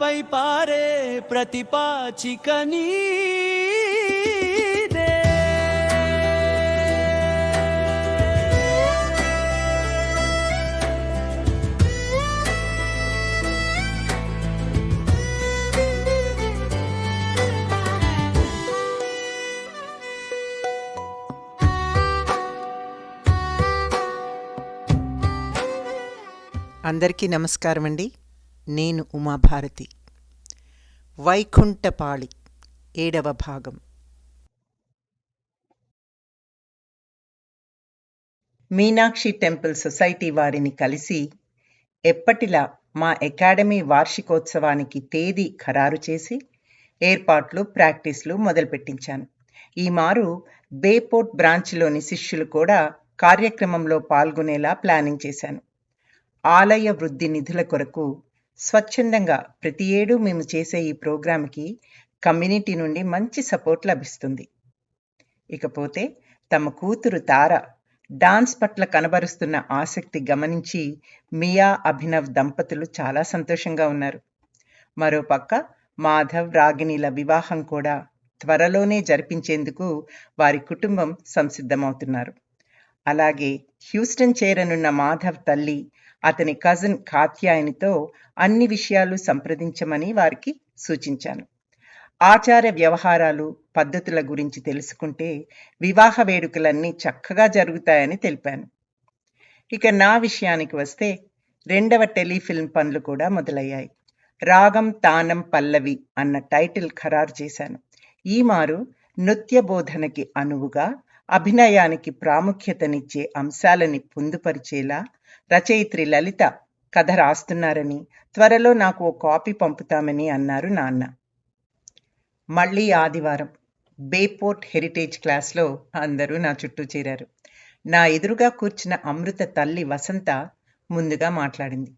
పై పారే ప్రతిపాచిక నీదే. అందరికీ నమస్కారం అండి నేను ఉమాభారతి. వైకుంఠపాళి ఏడవ భాగం. మీనాక్షి టెంపుల్ సొసైటీ వారిని కలిసి ఎప్పటిలా మా అకాడమీ వార్షికోత్సవానికి తేదీ ఖరారు చేసి ఏర్పాట్లు ప్రాక్టీస్లు మొదలుపెట్టించాను. ఈ మారు బేపోర్ట్ బ్రాంచ్లోని శిష్యులు కూడా కార్యక్రమంలో పాల్గొనేలా ప్లానింగ్ చేశాను. ఆలయ వృద్ధి నిధుల కొరకు స్వచ్ఛందంగా ప్రతి ఏడు మేము చేసే ఈ ప్రోగ్రాంకి కమ్యూనిటీ నుండి మంచి సపోర్ట్ లభిస్తుంది. ఇకపోతే తమ కూతురు తార డాన్స్ పట్ల కనబరుస్తున్న ఆసక్తి గమనించి మియా అభినవ్ దంపతులు చాలా సంతోషంగా ఉన్నారు. మరోపక్క మాధవ్ రాగిణిల వివాహం కూడా త్వరలోనే జరిపించేందుకు వారి కుటుంబం సంసిద్ధమవుతున్నారు. అలాగే హ్యూస్టన్ చేరనున్న మాధవ్ తల్లి అతని కజిన్ కాత్యాయనితో అన్ని విషయాలు సంప్రదించమని వారికి సూచించాను. ఆచార వ్యవహారాలు పద్ధతుల గురించి తెలుసుకుంటే వివాహ వేడుకలన్నీ చక్కగా జరుగుతాయని తెలిపాను. ఇక నా విషయానికి వస్తే రెండవ టెలిఫిల్మ్ పనులు కూడా మొదలయ్యాయి. రాగం తానం పల్లవి అన్న టైటిల్ ఖరారు చేశాను. ఈ మారు నృత్య బోధనకి అనువుగా అభినయానికి ప్రాముఖ్యతనిచ్చే అంశాలని పొందుపరిచేలా రచయిత్రి లలిత కథ రాస్తున్నారని త్వరలో నాకు ఓ కాపీ పంపుతామని అన్నారు నాన్న. మళ్ళీ ఆదివారం బేపోర్ట్ హెరిటేజ్ క్లాస్లో అందరూ నా చుట్టూ చేరారు. నా ఎదురుగా కూర్చున్న అమృత తల్లి వసంత ముందుగా మాట్లాడింది.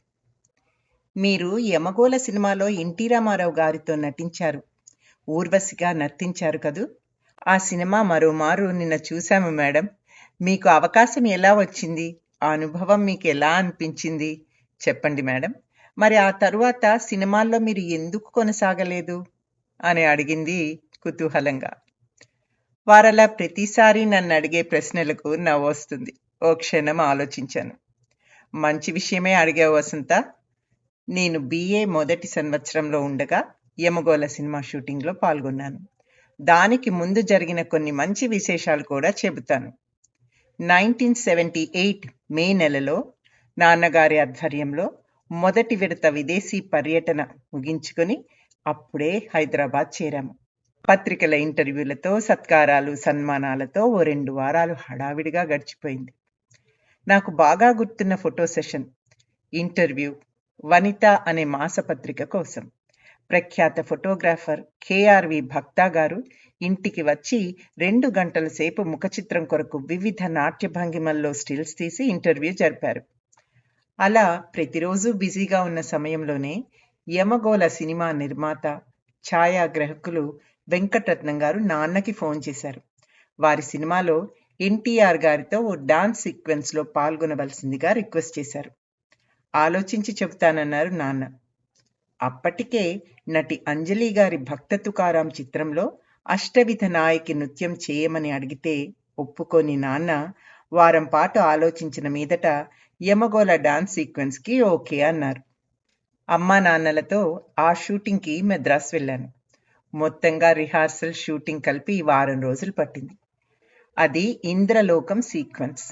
మీరు యమగోళ సినిమాలో ఎన్టీ రామారావు గారితో నటించారు. ఊర్వశిగా నర్తించారు కదూ? ఆ సినిమా మరోమారు నిన్న చూశాము మేడం. మీకు అవకాశం ఎలా వచ్చింది? ఆ అనుభవం మీకు ఎలా అనిపించింది? చెప్పండి మేడం. మరి ఆ తరువాత సినిమాల్లో మీరు ఎందుకు కొనసాగలేదు? అని అడిగింది కుతూహలంగా. వారలా ప్రతిసారి నన్ను అడిగే ప్రశ్నలకు నవ్వొస్తుంది ఓ క్షణం ఆలోచించాను. మంచి విషయమే అడిగావు వసంత. నేను బిఏ మొదటి సంవత్సరంలో ఉండగా యమగోళ సినిమా షూటింగ్లో పాల్గొన్నాను. దానికి ముందు జరిగిన కొన్ని మంచి విశేషాలు కూడా చెబుతాను. నైన్టీన్ సెవెంటీ ఎయిట్ మే నెలలో నాన్నగారి ఆధ్వర్యంలో మొదటి విడత విదేశీ పర్యటన ముగించుకొని అప్పుడే హైదరాబాద్ చేరాము. పత్రికల ఇంటర్వ్యూలతో సత్కారాలు సన్మానాలతో ఓ రెండు వారాలు హడావిడిగా గడిచిపోయింది. నాకు బాగా గుర్తున్న ఫోటో సెషన్ ఇంటర్వ్యూ వనిత అనే మాసపత్రిక కోసం. ప్రఖ్యాత ఫోటోగ్రాఫర్ కేఆర్వి భక్తా గారు ఇంటికి వచ్చి రెండు గంటల సేపు ముఖచిత్రం కొరకు వివిధ నాట్య భంగిమల్లో స్టిల్స్ తీసి ఇంటర్వ్యూ జరిపారు. అలా ప్రతిరోజు బిజీగా ఉన్న సమయంలోనే యమగోళ సినిమా నిర్మాత ఛాయాగ్రహకులు వెంకటరత్నం గారు నాన్నకి ఫోన్ చేశారు. వారి సినిమాలో ఎన్టీఆర్ గారితో ఓ డాన్స్ సీక్వెన్స్లో పాల్గొనవలసిందిగా రిక్వెస్ట్ చేశారు. ఆలోచించి చెబుతానన్నారు నాన్న. అప్పటికే నటి అంజలి గారి భక్త తుకారాం చిత్రంలో అష్టవిధ నాయకి నృత్యం చేయమని అడిగితే ఒప్పుకొని నాన్న వారం పాటు ఆలోచించిన మీదట యమగోళ డాన్స్ సీక్వెన్స్కి ఓకే అన్నారు. అమ్మా నాన్నలతో ఆ షూటింగ్కి మెద్రాస్ వెళ్ళాను. మొత్తంగా రిహార్సల్ షూటింగ్ కలిపి వారం రోజులు పట్టింది. అది ఇంద్రలోకం సీక్వెన్స్.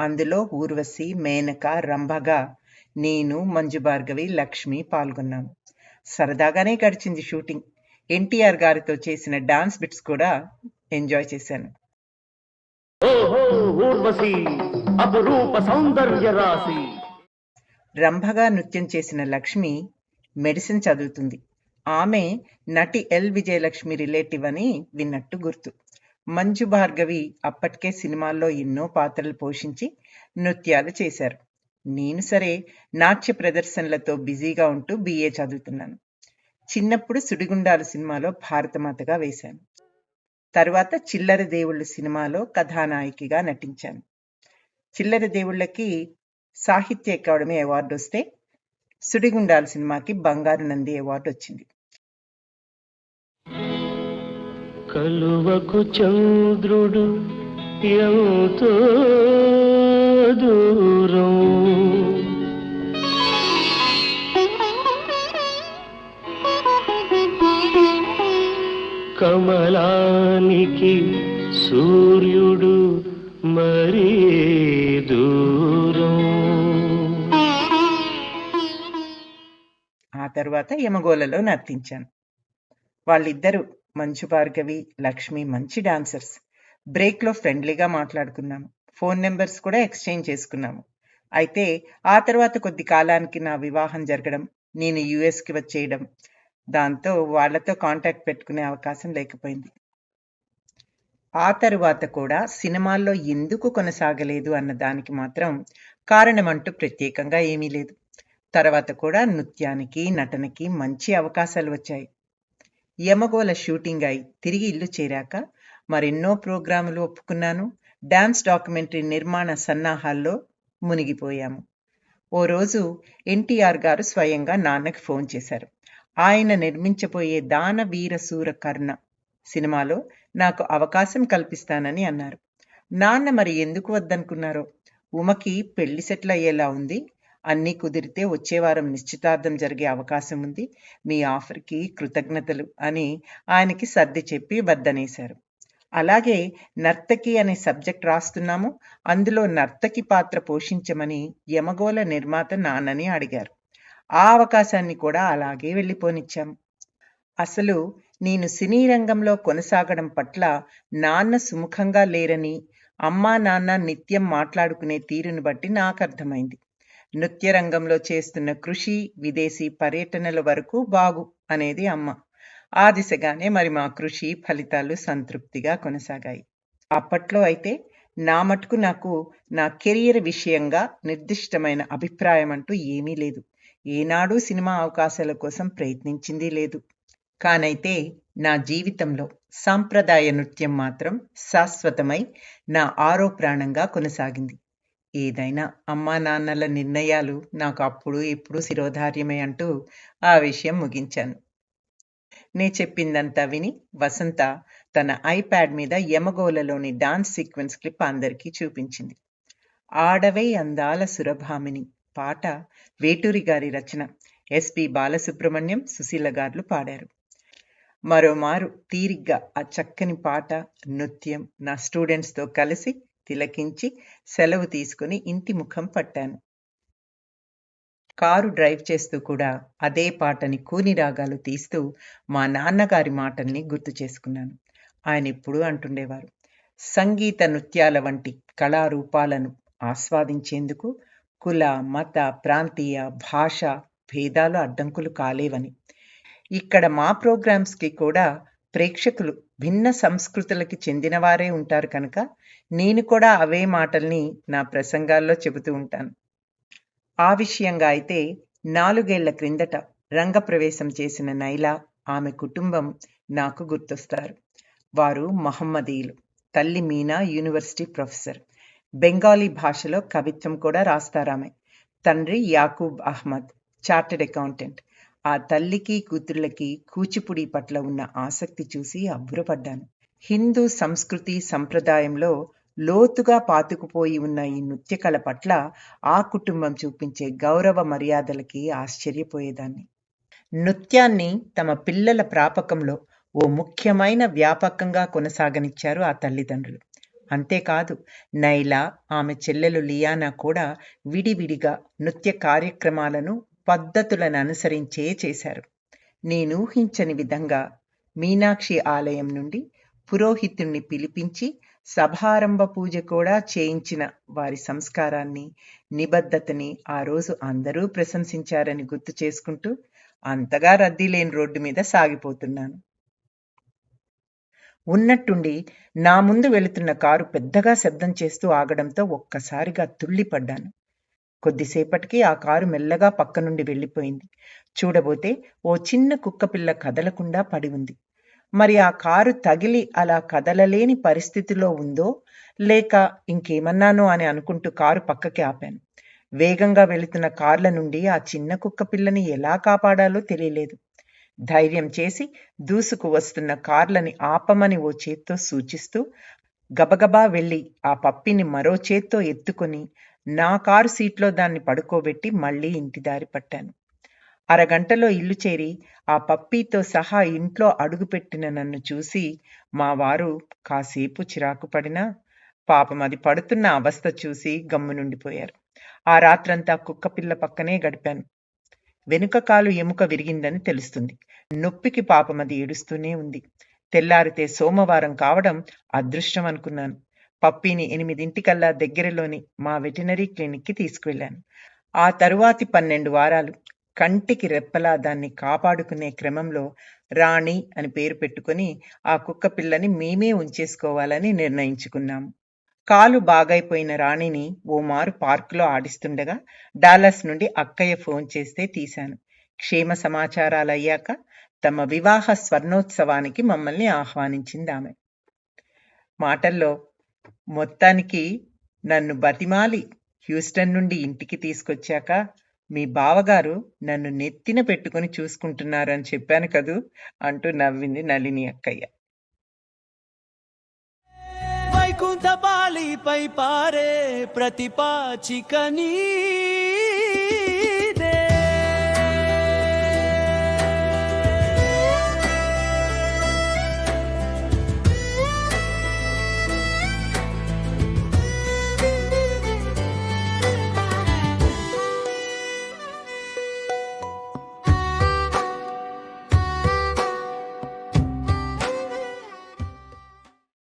అందులో ఊర్వశి మేనక రంభగా నేను మంజు భార్గవి లక్ష్మి పాల్గొన్నాము సరదాగానే గడిచింది షూటింగ్. ఎన్టీఆర్ గారితో చేసిన డాన్స్ బిట్స్ కూడా ఎంజాయ్ చేశాను. రంభగా నృత్యం చేసిన లక్ష్మి మెడిసిన్ చదువుతుంది. ఆమె నటి ఎల్ విజయలక్ష్మి రిలేటివ్ అని విన్నట్టు గుర్తు. మంజు భార్గవి అప్పటికే సినిమాల్లో ఎన్నో పాత్రలు పోషించి నృత్యాలు చేశారు. నేను సరే నాట్య ప్రదర్శనలతో బిజీగా ఉంటూ బిఏ చదువుతున్నాను. చిన్నప్పుడు సుడిగుండాలు సినిమాలో భారతమాతగా వేశాను. తర్వాత చిల్లర దేవుళ్ళు సినిమాలో కథానాయికగా నటించాను. చిల్లర దేవుళ్ళకి సాహిత్య అకాడమీ అవార్డు వస్తే సుడిగుండాల సినిమాకి బంగారు నంది అవార్డు వచ్చింది. కలువకు చంద్రుడు ఎంతో దూరం సూర్యుడు మరీ దూరం. ఆ తర్వాత యమగోలలో నర్తించాను. వాళ్ళిద్దరూ మంచు భార్గవి లక్ష్మి మంచి డాన్సర్స్. బ్రేక్లో ఫ్రెండ్లీగా మాట్లాడుకున్నాము. ఫోన్ నెంబర్స్ కూడా ఎక్స్చేంజ్ చేసుకున్నాము. అయితే ఆ తర్వాత కొద్ది కాలానికి నా వివాహం జరగడం నేను యుఎస్కి వచ్చేయడం దాంతో వాళ్ళతో కాంటాక్ట్ పెట్టుకునే అవకాశం లేకపోయింది. ఆ తరువాత కూడా సినిమాల్లో ఎందుకు కొనసాగలేదు అన్న దానికి మాత్రం కారణమంటూ ప్రత్యేకంగా ఏమీ లేదు. తర్వాత కూడా నృత్యానికి నటనకి మంచి అవకాశాలు వచ్చాయి. యమగోల షూటింగ్ అయి తిరిగి ఇల్లు చేరాక మరెన్నో ప్రోగ్రాములు ఒప్పుకున్నాను. డ్యాన్స్ డాక్యుమెంటరీ నిర్మాణ సన్నాహాల్లో మునిగిపోయాము. ఓ రోజు ఎన్టీఆర్ గారు స్వయంగా నాన్నకి ఫోన్ చేశారు. ఆయన నిర్మించబోయే దానవీర సూర కర్ణ సినిమాలో నాకు అవకాశం కల్పిస్తానని అన్నారు. నాన్న మరి ఎందుకు వద్దనుకున్నారో? ఉమకి పెళ్ళి సెటిల్ అయ్యేలా ఉంది. అన్నీ కుదిరితే వచ్చే వారం నిశ్చితార్థం జరిగే అవకాశం ఉంది. మీ ఆఫర్కి కృతజ్ఞతలు అని ఆయనకి సర్ది చెప్పి వద్దనేశారు. అలాగే నర్తకి అనే సబ్జెక్ట్ రాస్తున్నాము. అందులో నర్తకి పాత్ర పోషించమని యమగోళ నిర్మాత నాన్నని అడిగారు. ఆ అవకాశాన్ని కూడా అలాగే వెళ్ళిపోనిచ్చాం. అసలు నేను సినీ రంగంలో కొనసాగడం పట్ల నాన్న సుముఖంగా లేరని అమ్మా నాన్న నిత్యం మాట్లాడుకునే తీరును బట్టి నాకు అర్థమైంది నృత్య రంగంలో చేస్తున్న కృషి విదేశీ పర్యటనల వరకు బాగు అనేది అమ్మ. ఆ దిశగానే మరి మా కృషి ఫలితాలు సంతృప్తిగా కొనసాగాయి. అప్పట్లో అయితే నా మటుకు నాకు నా కెరియర్ విషయంగా నిర్దిష్టమైన అభిప్రాయం అంటూ ఏమీ లేదు. ఏనాడు సినిమా అవకాశాల కోసం ప్రయత్నించింది లేదు. కానైతే నా జీవితంలో సాంప్రదాయ నృత్యం మాత్రం శాశ్వతమై నా ఆరో ప్రాణంగా కొనసాగింది. ఏదైనా అమ్మా నాన్నల నిర్ణయాలు నాకు అప్పుడు ఇప్పుడు శిరోధార్యమే అంటూ ఆ విషయం ముగించాను. నే చెప్పిందంతా విని వసంత తన ఐప్యాడ్ మీద యమగోలలోని డాన్స్ సీక్వెన్స్ క్లిప్ అందరికీ చూపించింది. ఆడవై అందాల సురభామిని పాట వేటూరి గారి రచన ఎస్పి బాలసుబ్రహ్మణ్యం సుశీల గారులు పాడారు. మరోమారు తీరిగ్గా ఆ చక్కని పాట నృత్యం నా స్టూడెంట్స్తో కలిసి తిలకించి సెలవు తీసుకుని ఇంటి ముఖం పట్టాను. కారు డ్రైవ్ చేస్తూ కూడా అదే పాటని కూని రాగాలు తీస్తూ మా నాన్నగారి మాటల్ని గుర్తు చేసుకున్నాను. ఆయన ఎప్పుడూ అంటుండేవారు సంగీత నృత్యాల వంటి కళారూపాలను ఆస్వాదించేందుకు కుల మత ప్రాంతీయ భాష భేదాలు అడ్డంకులు కాలేవని. ఇక్కడ మా ప్రోగ్రామ్స్కి కూడా ప్రేక్షకులు భిన్న సంస్కృతులకి చెందినవారే ఉంటారు కనుక నేను కూడా అవే మాటల్ని నా ప్రసంగాల్లో చెబుతూ ఉంటాను. ఆ విషయంగా అయితే నాలుగేళ్ళ క్రిందట రంగప్రవేశం చేసిన నైలా ఆమె కుటుంబం నాకు గుర్తొస్తారు. వారు మహమ్మదీయులు తల్లి మీనా యూనివర్సిటీ ప్రొఫెసర్. బెంగాలీ భాషలో కవిత్వం కూడా రాస్తారామె. తండ్రి యాకూబ్ అహ్మద్ చార్టెడ్ అకౌంటెంట్. ఆ తల్లికి కూతుళ్ళకి కూచిపుడి పట్ల ఉన్న ఆసక్తి చూసి అబ్బురపడ్డాను. హిందూ సంస్కృతి సంప్రదాయంలో లోతుగా పాతుకుపోయి ఉన్న ఈ నృత్యకళ పట్ల ఆ కుటుంబం చూపించే గౌరవ మర్యాదలకి ఆశ్చర్యపోయేదాన్ని. నృత్యాన్ని తమ పిల్లల ప్రాపకంలో ఓ ముఖ్యమైన వ్యాపకంగా కొనసాగనిచ్చారు ఆ తల్లిదండ్రులు. అంతేకాదు నైలా ఆమె చెల్లెలు లియానా కూడా విడివిడిగా నృత్య కార్యక్రమాలను పద్ధతులను అనుసరించే చేశారు. నేను ఊహించని విధంగా మీనాక్షి ఆలయం నుండి పురోహితుణ్ణి పిలిపించి సభారంభ పూజ కూడా చేయించిన వారి సంస్కారాన్ని నిబద్ధతని ఆ రోజు అందరూ ప్రశంసించారని గుర్తు చేసుకుంటూ అంతగా రద్దీ లేని రోడ్డు మీద సాగిపోతున్నాను. ఉన్నట్టుండి నా ముందు వెళుతున్న కారు పెద్దగా శబ్దం చేస్తూ ఆగడంతో ఒక్కసారిగా తుళ్ళిపడ్డాను. కొద్దిసేపటికి ఆ కారు మెల్లగా పక్క నుండి వెళ్ళిపోయింది. చూడబోతే ఓ చిన్న కుక్కపిల్ల కదలకుండా పడి ఉంది. మరి ఆ కారు తగిలి అలా కదలలేని పరిస్థితిలో ఉందో లేక ఇంకేమన్నానో అని అనుకుంటూ కారు పక్కకి ఆపాను. వేగంగా వెళుతున్న కార్ల నుండి ఆ చిన్న కుక్క పిల్లని ఎలా కాపాడాలో తెలియలేదు. ధైర్యం చేసి దూసుకు వస్తున్న కార్లని ఆపమని ఓ చేత్తో సూచిస్తూ గబగబా వెళ్ళి ఆ పప్పిని మరో చేత్తో ఎత్తుకొని నా కారు సీట్లో దాన్ని పడుకోబెట్టి మళ్ళీ ఇంటి దారి పట్టాను. అరగంటలో ఇల్లు చేరి ఆ పప్పీతో సహా ఇంట్లో అడుగుపెట్టిన నన్ను చూసి మా వారు కాసేపు చిరాకు పడినా పాపం అది పడుతున్న అవస్థ చూసి గమ్మునుండిపోయారు ఆ రాత్రంతా కుక్కపిల్ల పక్కనే గడిపాను. వెనుక కాలు ఎముక విరిగిందని తెలుస్తుంది. నొప్పికి పాపం అది ఏడుస్తూనే ఉంది. తెల్లారితే సోమవారం కావడం అదృష్టం అనుకున్నాను. పప్పీని ఎనిమిదింటికల్లా దగ్గరలోని మా వెటనరీ క్లినిక్కి తీసుకువెళ్ళాను. ఆ తరువాతి పన్నెండు వారాలు కంటికి రెప్పలా దాన్ని కాపాడుకునే క్రమంలో రాణి అని పేరు పెట్టుకొని ఆ కుక్క పిల్లని మేమే ఉంచేసుకోవాలని నిర్ణయించుకున్నాము కాలు బాగైపోయిన రాణిని ఓ మారు పార్కులో ఆడిస్తుండగా డాలస్ నుండి అక్కయ్య ఫోన్ చేస్తే తీశాను. క్షేమ సమాచారాలు అయ్యాక తమ వివాహ స్వర్ణోత్సవానికి మమ్మల్ని ఆహ్వానించింది ఆమె మాటల్లో మొత్తానికి నన్ను బతిమాలి హ్యూస్టన్ నుండి ఇంటికి తీసుకొచ్చాక మీ బావగారు నన్ను నెత్తిన పెట్టుకొని చూసుకుంటున్నారని చెప్పాను కదూ అంటూ నవ్వింది నళిని అక్కయ్య. వైకుంఠపాలిపై పారే ప్రతిపాచికని